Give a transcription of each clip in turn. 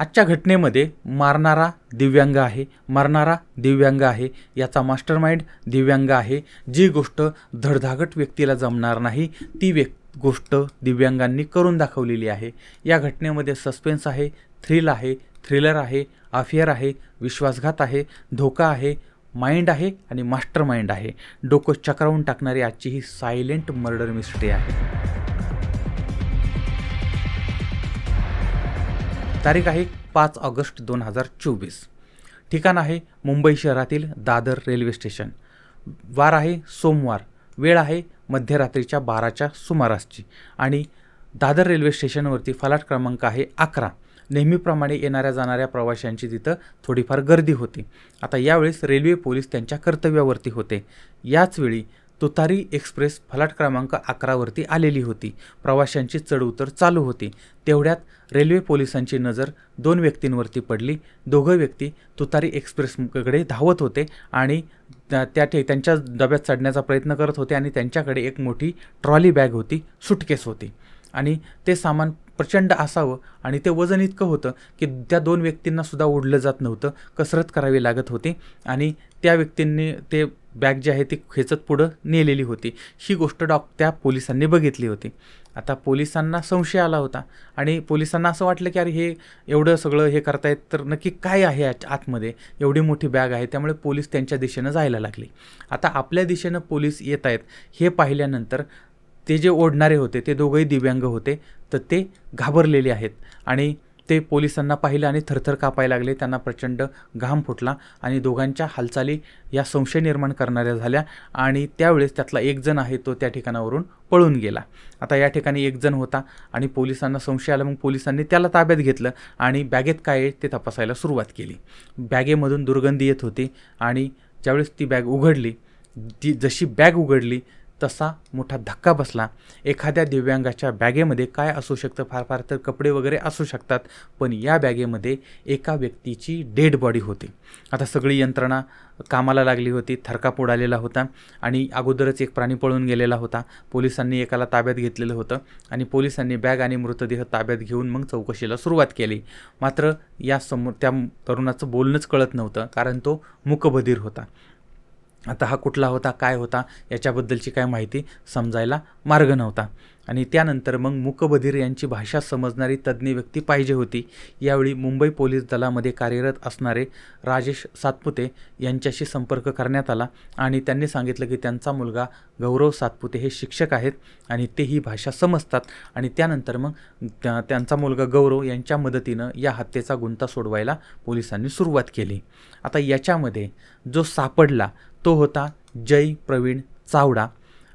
आजच्या घटनेमध्ये मारणारा दिव्यांग आहे. मरणारा दिव्यांग आहे. याचा मास्टर माइंड दिव्यांग आहे. जी गोष्ट धडधाकट व्यक्तीला जमणार नाही ती व्यक् गोष्ट दिव्यांगांनी करून दाखवलेली आहे. या घटनेमध्ये सस्पेन्स आहे थ्रिल आहे थ्रिलर आहे अफेअर आहे विश्वासघात आहे धोका आहे माइंड आहे आणि मास्टर माइंड आहे. डोकं चक्रावून टाकणारी आजची ही सायलेंट मर्डर मिस्ट्री आहे. तारीख आहे पाच ऑगस्ट दोन हजार चोवीस. ठिकाण आहे मुंबई शहरातील दादर रेल्वे स्टेशन. वार आहे सोमवार. वेळ आहे मध्यरात्रीच्या बाराच्या सुमारासची. आणि दादर रेल्वे स्टेशनवरती फलाट क्रमांक आहे अकरा. नेहमीप्रमाणे येणाऱ्या जाणाऱ्या प्रवाशांची तिथं थोडीफार गर्दी होती. आता यावेळेस रेल्वे पोलीस त्यांच्या कर्तव्यावरती होते. याचवेळी तुतारी एक्सप्रेस फलाट क्रमांक अकरावरती आलेली होती. प्रवाशांची चढउतर चालू होती. तेवढ्यात रेल्वे पोलिसांची नजर दोन व्यक्तींवरती पडली. दोघं व्यक्ती तुतारी एक्सप्रेसकडे धावत होते आणि त्या त्या ठे त्यांच्या डब्यात चढण्याचा प्रयत्न करत होते आणि त्यांच्याकडे एक मोठी ट्रॉली बॅग होती सुटकेस होती. आणि ते सामान प्रचंड असावं आणि ते वजन इतकं होतं की त्या दोन व्यक्तींनासुद्धा ओढलं जात नव्हतं कसरत करावी लागत होती. आणि त्या व्यक्तींनी ते बॅग जी आहे ती खेचत पुढं नेलेली होती. ही गोष्ट डॉक त्या पोलिसांनी बघितली होती. आता पोलिसांना संशय आला होता. आणि पोलिसांना असं वाटलं की अरे हे एवढं सगळं हे करतायत तर नक्की काय आहे आतमध्ये? एवढी मोठी बॅग आहे. त्यामुळे पोलीस त्यांच्या दिशेनं जायला लागले. आता आपल्या दिशेनं पोलीस येत आहेत. हे पाहिल्यानंतर ते जे ओढणारे होते ते दोघंही दिव्यांग होते. तर ते घाबरलेले आहेत. आणि ते पोलिसांना पाहिलं आणि थरथर कापायला लागले. त्यांना प्रचंड घाम फुटला आणि दोघांच्या हालचाली या संशय निर्माण करणाऱ्या झाल्या आणि त्यावेळेस त्यातला एक जण आहे तो त्या ठिकाणावरून पळून गेला. आता या ठिकाणी एक जण होता आणि पोलिसांना संशय आला. मग पोलिसांनी त्याला ताब्यात घेतलं आणि बॅगेत काय आहे ते तपासायला सुरुवात केली. बॅगेमधून दुर्गंधी येत होती आणि ज्यावेळेस ती बॅग उघडली ती जशी बॅग उघडली तसा मोठा धक्का बसला. एखाद्या दिव्यांगाच्या बॅगेमध्ये काय असू शकतं? फार फार तर कपडे वगैरे असू शकतात पण या बॅगेमध्ये एका व्यक्तीची डेड बॉडी होती. आता सगळी यंत्रणा कामाला लागली होती थरकाप उडालेला होता आणि अगोदरच एक प्राणी पळून गेलेला होता. पोलिसांनी एकाला ताब्यात घेतलेलं होतं आणि पोलिसांनी बॅग आणि मृतदेह ताब्यात घेऊन मग चौकशीला सुरुवात केली. मात्र या समोर त्या तरुणाचं बोलणंच कळत नव्हतं कारण तो मुकबधीर होता. आता हा कुठला होता काय होता याच्याबद्दलची काय माहिती समजायला मार्ग नव्हता. आणि त्यानंतर मग मुकबधीर यांची भाषा समजणारी तज्ज्ञ व्यक्ती पाहिजे होती. यावेळी मुंबई पोलीस दलामध्ये कार्यरत असणारे राजेश सातपुते यांच्याशी संपर्क करण्यात आला आणि त्यांनी सांगितलं की त्यांचा मुलगा गौरव सातपुते हे शिक्षक आहेत आणि ते ही भाषा समजतात आणि त्यानंतर मग त्यांचा मुलगा गौरव यांच्या मदतीनं या हत्येचा गुंता सोडवायला पोलिसांनी सुरुवात केली. आता याच्यामध्ये जो सापडला तो होता जय प्रवीण चावडा.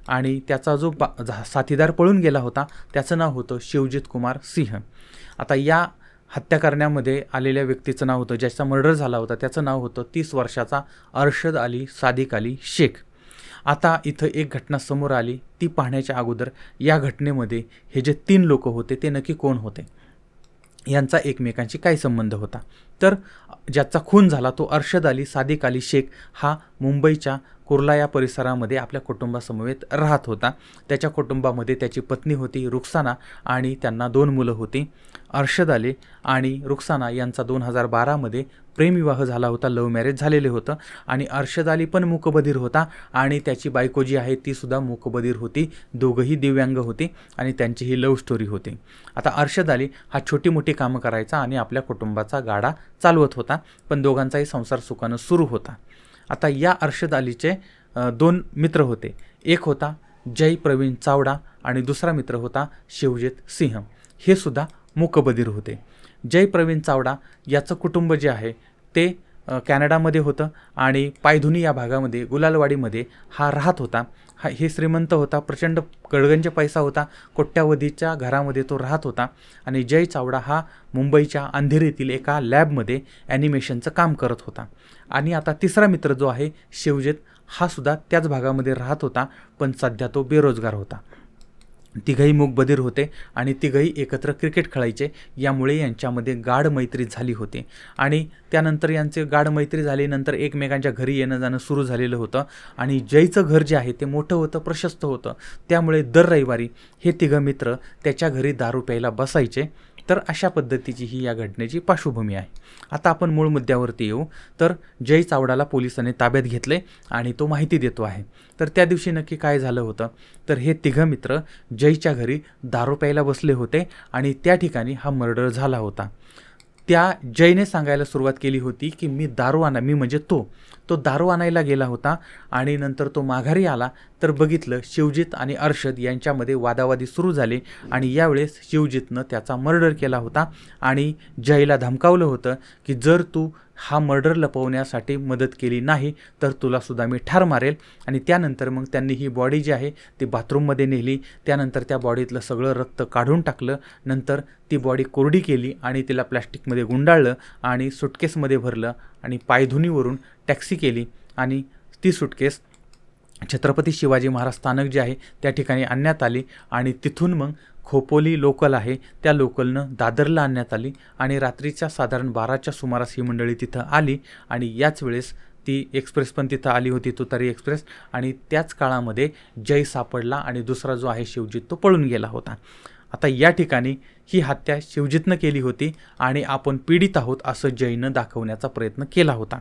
आणि त्याचा जो बा झा- साथीदार पळून गेला होता त्याचं नाव होतं शिवजित कुमार सिंह. आता या हत्या करण्यामध्ये आलेल्या व्यक्तीचं नाव होतं ज्याचा मर्डर झाला होता त्याचं नाव होतं तीस वर्षाचा अर्शद अली सादिक अली शेख. आता इथं एक घटना समोर आली ती पाहण्याच्या अगोदर या घटनेमध्ये हे जे तीन लोक होते ते नक्की कोण होते? यांचा एकमेकांशी काय संबंध होता? तर ज्याचा खून झाला तो अर्शद अली सादिक अली शेख हा मुंबईच्या कुर्ला या परिसरामध्ये आपल्या कुटुंबासमवेत राहत होता. त्याच्या कुटुंबामध्ये त्याची पत्नी होती रुक्साना आणि त्यांना दोन मुलं होती. अर्शद अली आणि रुक्साना यांचा दोन हजार बारामध्ये प्रेमविवाह झाला होता लव्ह मॅरेज झालेले होतं आणि अर्शद अली पण मूकबधीर होता आणि त्याची बायको जी आहे ती सुद्धा मूकबधीर होती. दोघंही दिव्यांग होती आणि त्यांची ही लव्ह स्टोरी होती. आता अर्शद अली हा छोटी मोठी कामं करायचा आणि आपल्या कुटुंबाचा गाडा चालवत होता पण दोघांचाही संसार सुखानं सुरू होता. आता या अर्शद अलीचे दोन मित्र होते. एक होता जय प्रवीण चावडा आणि दुसरा मित्र होता शिवजित सिंह. हे सुद्धा मूकबधीर होते. जय प्रवीण चावडा याचं कुटुंब जे आहे ते कॅनडामध्ये होतं आणि पायधुनी या भागामध्ये गुलालवाडीमध्ये हा राहत होता. हा हे श्रीमंत होता प्रचंड गडगंज पैसा होता कोट्यावधीच्या घरामध्ये तो राहत होता आणि जय चावडा हा मुंबईच्या अंधेरीतील एका लॅबमध्ये ॲनिमेशनचं काम करत होता. आणि आता तिसरा मित्र जो आहे शिवजित हा सुद्धा त्याच भागामध्ये राहत होता पण सध्या तो बेरोजगार होता. तिघही मूकबधीर होते आणि तिघही एकत्र क्रिकेट खेळायचे. यामुळे यांच्यामध्ये गाढ मैत्री झाली होती. आणि त्यानंतर यांचे गाढ मैत्री झाल्यानंतर एकमेकांच्या घरी येणं जाणं सुरू झालेलं होतं. आणि जयचं घर जे आहे ते मोठं होतं प्रशस्त होतं. त्यामुळे दर रविवारी हे तिघं मित्र त्याच्या घरी दारू प्यायला बसायचे. तर अशा पद्धतीची ही या घटनेची पार्श्वभूमी आहे. आता आपण मूळ मुद्द्यावरती येऊ. तर जय चावडाला पोलिसांनी ताब्यात घेतले आणि तो माहिती देतो आहे. तर त्या दिवशी नक्की काय झालं होतं? तर हे तिघं मित्र जयच्या घरी दारू प्यायला बसले होते आणि त्या ठिकाणी हा मर्डर झाला होता. त्या जयने सांगायला सुरुवात केली होती की मी दारू आणा मी म्हणजे तो. तो दारू आणायला गेला होता आणि नंतर तो माघारी आला. तर बघितलं शिवजित आणि अर्षद यांच्यामध्ये वादावादी सुरू झाली आणि यावेळेस शिवजितनं त्याचा मर्डर केला होता आणि जयला धमकावलं होतं की जर तू हा मर्डर लपवण्यासाठी मदत केली नाही तर तुलासुद्धा मी ठार मारेल. आणि त्यानंतर मग त्यांनी ही बॉडी जी आहे ती बाथरूममध्ये नेली. त्यानंतर त्या बॉडीतलं सगळं रक्त काढून टाकलं. नंतर ती बॉडी कोरडी केली आणि तिला प्लॅस्टिकमध्ये गुंडाळलं आणि सुटकेसमध्ये भरलं. आणि पायधुनीवरून टॅक्सी केली आणि ती सुटकेस छत्रपती शिवाजी महाराज स्थानक जे आहे त्या ठिकाणी आणण्यात आली आणि तिथून मग खोपोली लोकल आहे त्या लोकलनं दादरला आणण्यात आली आणि रात्रीच्या साधारण बाराच्या सुमारास ही मंडळी तिथं आली आणि याच वेळेस ती एक्सप्रेस पण तिथं आली होती तुतारी एक्सप्रेस आणि त्याच काळामध्ये जय सापडला आणि दुसरा जो आहे शिवजीत तो पळून गेला होता. आता या ठिकाणी ही हत्या शिवजितनं केली होती आणि आपण पीडित आहोत असं जयनं दाखवण्याचा प्रयत्न केला होता.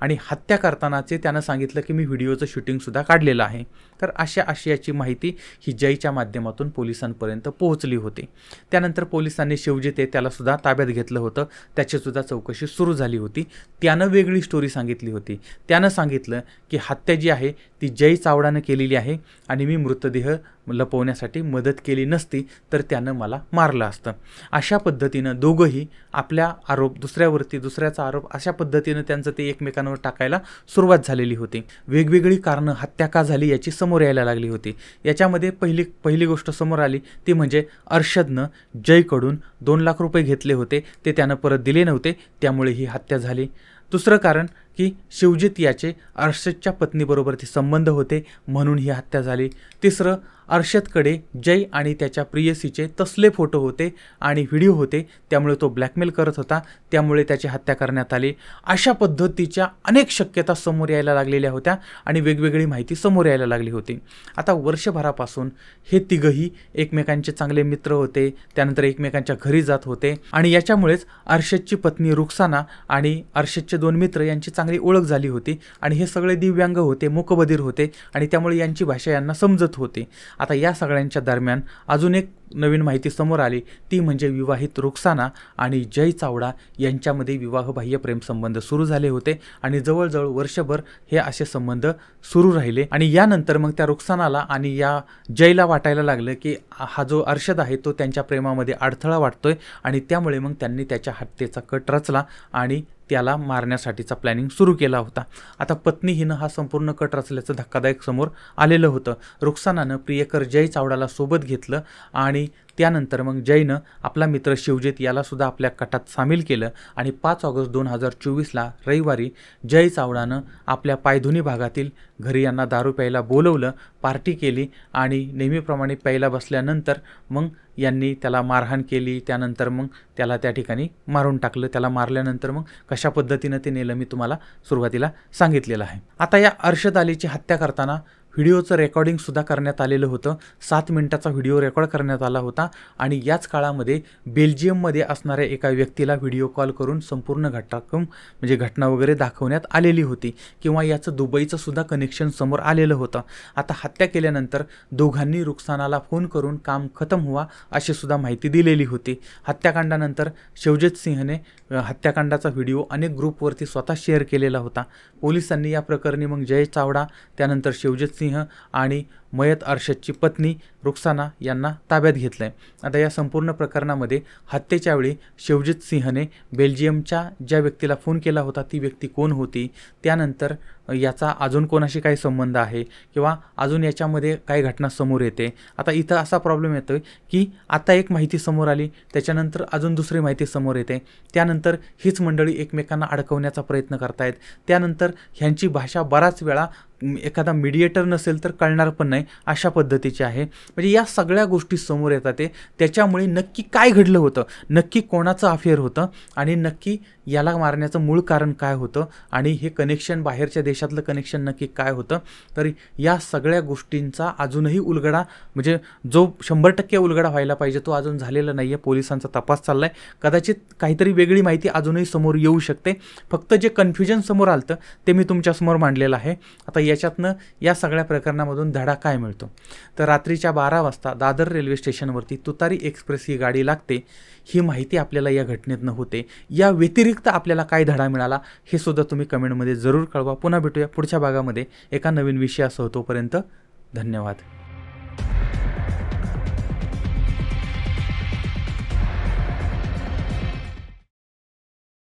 आणि हत्या करतानाचे त्यानं सांगितलं की मी व्हिडिओचं शूटिंगसुद्धा काढलेलं आहे. तर अशा आशयाची माहिती ही जयच्या माध्यमातून पोलिसांपर्यंत पोहोचली होती. त्यानंतर पोलिसांनी शिवजिते त्यालासुद्धा ताब्यात घेतलं होतं. त्याचीसुद्धा चौकशी सुरू झाली होती. त्यानं वेगळी स्टोरी सांगितली होती. त्यानं सांगितलं की हत्या जी आहे ती जय चावडानं केलेली आहे आणि मी मृतदेह लपवण्यासाठी मदत केली नसती तर त्यानं मला मारलं असतं. अशा पद्धतीनं दोघंही आपल्या आरोप दुसऱ्यावरती दुसऱ्याचा आरोप अशा पद्धतीनं त्यांचं ते एकमेकांवर टाकायला सुरुवात झालेली होती. वेगवेगळी कारणं हत्या का झाली याची समोर यायला लागली होती. याच्यामध्ये पहिली पहिली गोष्ट समोर आली ती म्हणजे अर्षदनं जयकडून दोन लाख रुपये घेतले होते ते त्यानं परत दिले नव्हते त्यामुळे ही हत्या झाली. दुसरं कारण की शिवजित याचे अर्षदच्या पत्नीबरोबर ते संबंध होते म्हणून ही हत्या झाली. तिसरं अर्षदकडे जय आणि त्याच्या प्रियसीचे तसले फोटो होते आणि व्हिडिओ होते त्यामुळे तो ब्लॅकमेल करत होता त्यामुळे त्याची हत्या करण्यात आली. अशा पद्धतीच्या अनेक शक्यता समोर यायला लागलेल्या होत्या आणि वेगवेगळी माहिती समोर यायला लागली होती. आता वर्षभरापासून हे तिघही एकमेकांचे चांगले मित्र होते त्यानंतर एकमेकांच्या घरी जात होते आणि याच्यामुळेच अर्षदची पत्नी रुखसाना आणि अर्षदचे दोन मित्र यांची चांगली ओळख झाली होती आणि हे सगळे दिव्यांग होते मुकबधीर होते आणि त्यामुळे यांची भाषा यांना समजत होती. आता या सगळ्यांच्या दरम्यान अजून एक नवीन माहिती समोर आली. ती म्हणजे विवाहित रुक्साना आणि जय चावडा यांच्यामध्ये विवाहबाह्य प्रेमसंबंध सुरू झाले होते आणि जवळजवळ वर्षभर हे असे संबंध सुरू राहिले. आणि यानंतर मग त्या रुक्सानाला आणि या जयला वाटायला लागलं की हा जो अर्षद आहे तो त्यांच्या प्रेमामध्ये अडथळा वाटतोय आणि त्यामुळे मग त्यांनी त्याच्या हत्येचा कट रचला आणि त्याला मारण्यासाठीचा प्लॅनिंग सुरू केला होता. आता पत्नी हिनं हा संपूर्ण कट रचल्याचं धक्कादायक समोर आलेलं होतं. रुक्सानानं प्रियकर जय चावडाला सोबत घेतलं आणि आणि त्यानंतर मग जयनं आपला मित्र शिवजित यालासुद्धा आपल्या कटात सामील केलं आणि पाच ऑगस्ट दोन हजार चोवीसला रविवारी जय चावडानं आपल्या पायधुनी भागातील घरी यांना दारू प्यायला बोलवलं पार्टी केली आणि नेहमीप्रमाणे प्यायला बसल्यानंतर मग यांनी त्याला मारहाण केली त्यानंतर मग त्याला त्या ठिकाणी मारून टाकलं त्याला मारल्यानंतर मग कशा पद्धतीनं ते नेलं मी तुम्हाला सुरुवातीला सांगितलेलं आहे. आता या अर्शद अलीची हत्या करताना व्हिडिओचं रेकॉर्डिंगसुद्धा करण्यात आलेलं होतं. सात मिनटाचा व्हिडिओ रेकॉर्ड करण्यात आला होता आणि याच काळामध्ये बेल्जियममध्ये असणाऱ्या एका व्यक्तीला व्हिडिओ कॉल करून संपूर्ण घटनाक्रम म्हणजे घटना वगैरे दाखवण्यात आलेली होती किंवा याचं दुबईचं सुद्धा कनेक्शन समोर आलेलं होतं. आता हत्या केल्यानंतर दोघांनी रुखसानाला फोन करून काम खतम व्हा अशी सुद्धा माहिती दिलेली होती. हत्याकांडानंतर शिवजित सिंहने हत्याकांडाचा व्हिडिओ अनेक ग्रुपवरती स्वतः शेअर केलेला होता. पोलिसांनी या प्रकरणी मग जय चावडा त्यानंतर शिवजित सिंह सिंह आणि मयत अर्षदची पत्नी रुक्साना यांना ताब्यात घेतलं आहे आता या संपूर्ण प्रकरणामध्ये हत्येच्या वेळी शिवजित सिंहने बेल्जियमच्या ज्या व्यक्तीला फोन केला होता ती व्यक्ती कोण होती? त्यानंतर याचा अजून कोणाशी काही संबंध आहे? किंवा अजून याच्यामध्ये काय घटना समोर येते? आता इथं असा प्रॉब्लेम येतो आहे की आता एक माहिती समोर आली त्याच्यानंतर अजून दुसरी माहिती समोर येते. त्यानंतर हीच मंडळी एकमेकांना अडकवण्याचा प्रयत्न करतायत. त्यानंतर ह्यांची भाषा बराच वेळा एखादा मीडिएटर नसेल तर कळणार पण नाही. अशा पद्धतीचे आहे. म्हणजे या सगळ्या गोष्टी समोर येतात ते. त्याच्यामुळे नक्की काय घडलं होतं? नक्की कोणाचं अफेअर होतं? आणि नक्की याला मारण्याचं मूळ कारण काय होतं आणि हे कनेक्शन बाहेरच्या देशातलं कनेक्शन नक्की काय होतं? तर या सगळ्या गोष्टींचा अजूनही उलगडा म्हणजे जो शंभर टक्के उलगडा व्हायला पाहिजे तो अजून झालेला नाही आहे पोलिसांचा तपास चालला आहे कदाचित काहीतरी वेगळी माहिती अजूनही समोर येऊ शकते. फक्त जे कन्फ्युजन समोर आलं ते मी तुमच्यासमोर मांडलेलं आहे. आता याच्यातनं या सगळ्या प्रकरणामधून धडा काय मिळतो? तर रात्रीच्या बारा वाजता दादर रेल्वे स्टेशनवरती तुतारी एक्सप्रेस ही गाडी लागते. ही माहिती आपल्याला या घटनेतनं होते. या व्यतिरिक्त व्यतिरिक्त आपल्याला काय धडा मिळाला हे सुद्धा तुम्ही कमेंटमध्ये जरूर कळवा. पुन्हा भेटूया पुढच्या भागामध्ये. एका नवीन विषयासह तोपर्यंत धन्यवाद.